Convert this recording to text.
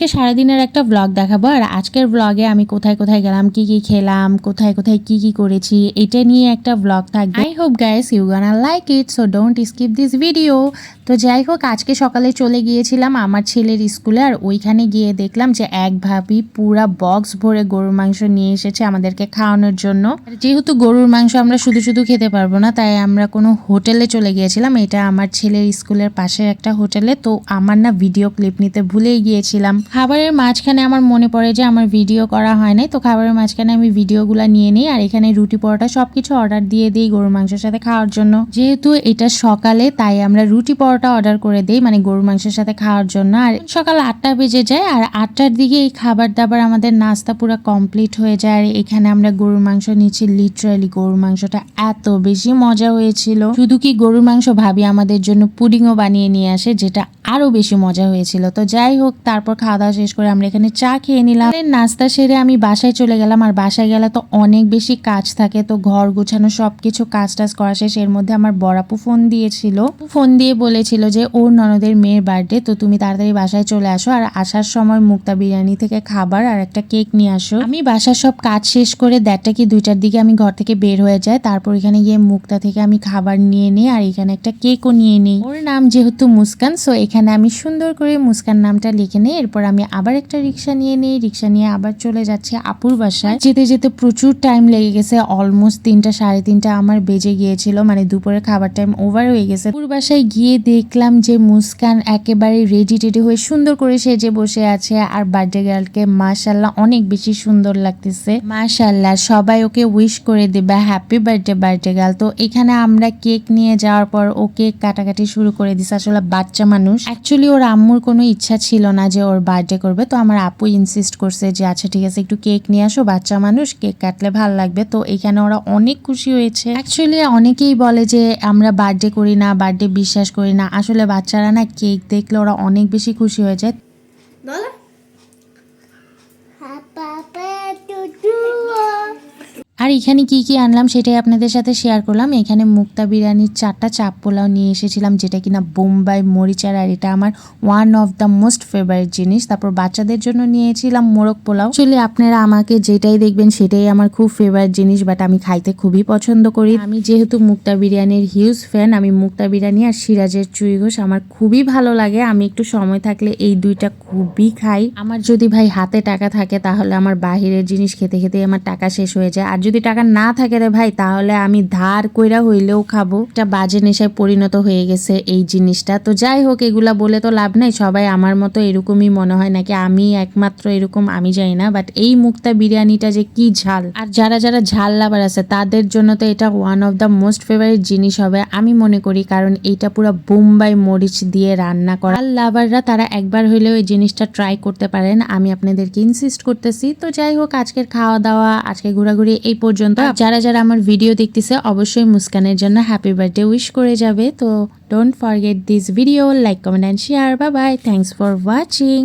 আজকে সারাদিনের একটা ব্লগ দেখাবো। আর আজকের ব্লগে আমি কোথায় কোথায় গেলাম, কি কি খেলাম, কোথায় কোথায় কি কি করেছি, এটা নিয়ে একটা ব্লগ থাকবে। I hope guys you gonna like it so don't skip this video তো যাই হোক, আজকে সকালে চলে গিয়েছিলাম আমার ছেলের স্কুলে আর ওইখানে গিয়ে দেখলাম যে এক ভাবি পুরা বক্স ভরে গরুর মাংস নিয়ে এসেছে আমাদেরকে খাওয়ানোর জন্য। যেহেতু গরুর মাংস আমরা শুধু শুধু খেতে পারব না, তাই আমরা কোনো হোটেলে চলে গিয়েছিলাম। এটা আমার ছেলের স্কুলের পাশে একটা হোটেলে, তো আমার না ভিডিও ক্লিপ নিতে ভুলেই গিয়েছিলাম। খাবারের মাঝখানে আমার মনে পড়ে যে আমার ভিডিও করা হয় নাই, তো খাবারের মাঝখানে আমি ভিডিওগুলো নিয়ে নিই আর এখানে রুটি, পরোটা সবকিছু অর্ডার দিয়ে দিই গরুর মাংসের সাথে খাওয়ার জন্য। যেহেতু এটা সকালে, তাই আমরা রুটি, পরোটা অর্ডার করে দিই মানে গরুর মাংসের সাথে খাওয়ার জন্য। আর সকাল আটটা বেজে যায়, আর আটটার দিকে এই খাবার দাবার আমাদের নাস্তা পুরো কমপ্লিট হয়ে যায়। আর এখানে আমরা গরুর মাংস নিচ্ছি লিটারালি গরুর মাংসটা এত বেশি মজা হয়েছিল। শুধু কি গরুর মাংস ভাবি আমাদের জন্য পুডিংও বানিয়ে নিয়ে আসে, যেটা আরও বেশি মজা হয়েছিল। তো যাই হোক, তারপর খাওয়া দাওয়া শেষ করে আমরা এখানে চা খেয়ে নিলাম। নাস্তা সেরে আমি বাসায় চলে গেলাম, আর বাসায় গেলে তো অনেক বেশি কাজ থাকে। তো ঘর গুছানো সব কিছু কাজ টাজ করা শেষ। এর মধ্যে আমার বড়াপু ফোন দিয়েছিল। ফোন দিয়ে বলেছিল যে, ওর ননদের মেয়ের বার্থডে, তো তুমি তাড়াতাড়ি বাসায় চলে আসো আর আসার সময় মুক্তা বিরিয়ানি থেকে খাবার আর একটা কেক নিয়ে আসো। আমি বাসার সব কাজ শেষ করে দেড়টা কি দুইটার দিকে আমি ঘর থেকে বের হয়ে যাই। তারপর এখানে গিয়ে মুক্তা থেকে আমি খাবার নিয়ে নিই আর এখানে একটা কেকও নিয়ে নিই। ওর নাম যেহেতু মুস্কান সো এখানে আমি সুন্দর করে মুস্কান নামটা লিখে নিই, এরপর আমি আবার একটা রিক্সা নিয়ে নিই রিক্সা নিয়ে আবার চলে যাচ্ছি আপুর বাসায়। যেতে যেতে প্রচুর টাইম লেগে গেছে অলমোস্ট তিনটা, সাড়ে তিনটা আমার বেজে গিয়েছিল মানে দুপুরে খাবার টাইম ওভার হয়ে গেছে। আপুর বাসায় গিয়ে দেখলাম যে মুস্কান একেবারে রেডি টেডি হয়ে সুন্দর করে সেজে বসে আছে, আর বার্থডে গার্লকে মাশাল্লাহ অনেক বেশি সুন্দর লাগতেছে। মাশাল্লাহ সবাই ওকে উইশ করে দেবে হ্যাপি বার্থডে বার্থডে গার্ল তো এখানে আমরা কেক নিয়ে যাওয়ার পর ও কেক কাটাকাটি শুরু করে দিছে, আসলে বাচ্চা মানুষ। অ্যাকচুয়ালি ওর আম্মুর কোনো ইচ্ছা ছিল না যে ওর বার্থডে করবে, তো আমার আপু ইনসিস্ট করছে যে আচ্ছা ঠিক আছে, একটু কেক নিয়ে আসো, বাচ্চা মানুষ কেক কাটলে ভালো লাগবে। তো এখানে ওরা অনেক খুশি হয়েছে। অ্যাকচুয়ালি অনেকেই বলে যে, আমরা বার্থডে করি না বার্থডে বিশ্বাস করি না। আসলে বাচ্চারা না কেক দেখলে ওরা অনেক বেশি খুশি হয়ে যায় বলো আর এখানে কি কি আনলাম সেটাই আপনাদের সাথে শেয়ার করলাম। এখানে মুক্তা বিরিয়ানির চারটা চাপ পোলাও নিয়ে এসেছিলাম, যেটা কিনা বোম্বাই মরিচার আর এটা আমার one of the most favourite জিনিস। তারপর বাচ্চাদের জন্য নিয়েছিলাম মোরগ পোলাও। আসলে আপনারা আমাকে যেটাই দেখবেন সেটাই আমার খুব ফেভারিট জিনিস বাট আমি খাইতে খুবই পছন্দ করি। আমি যেহেতু মুক্তা বিরিয়ানির হিউজ ফ্যান আমি মুক্তা বিরিয়ানি আর সিরাজের চুই ঘোষ আমার খুবই ভালো লাগে। আমি একটু সময় থাকলে এই দুইটা খুবই খাই। আমার যদি ভাই হাতে টাকা থাকে, তাহলে আমার বাহিরের জিনিস খেতে খেতে আমার টাকা শেষ হয়ে যায়। আর যদি টাকা না থাকে রে ভাই, তাহলে আমি ধার কইরা হইলেও খাব। একটা বাজে নেশায় পরিণত হয়ে গেছে এই জিনিসটা। তো যাই হোক, এগুলা বলে তো লাভ নাই। সবাই আমার মতো এরকমই মনে হয় নাকি আমি একমাত্র এরকম, আমি জানি না। বাট এই মুক্তা বিরিয়ানিটা যে কি ঝাল। আর যারা যারা ঝাল লাভার আছে, তাদের জন্য তো এটা one of the most favourite জিনিস হবে, আমি মনে করি। কারণ এইটা পুরো বোম্বাই মরিচ দিয়ে রান্না করা। ঝাল লাভাররা তারা একবার হইলেও এই জিনিসটা ট্রাই করতে পারেন। আমি আপনাদেরকে ইনসিস্ট করতেছি। তো যাই হোক, আজকের খাওয়া দাওয়া আজকে ঘোরাঘুরি এই পর্যন্ত। যারা যারা আমার ভিডিও দেখতেছে অবশ্যই মুস্কানের জন্য হ্যাপি বার্থডে উইশ করে যাবে। তো don't forget this video like comment and share বা বাই থ্যাংকস ফর ওয়াচিং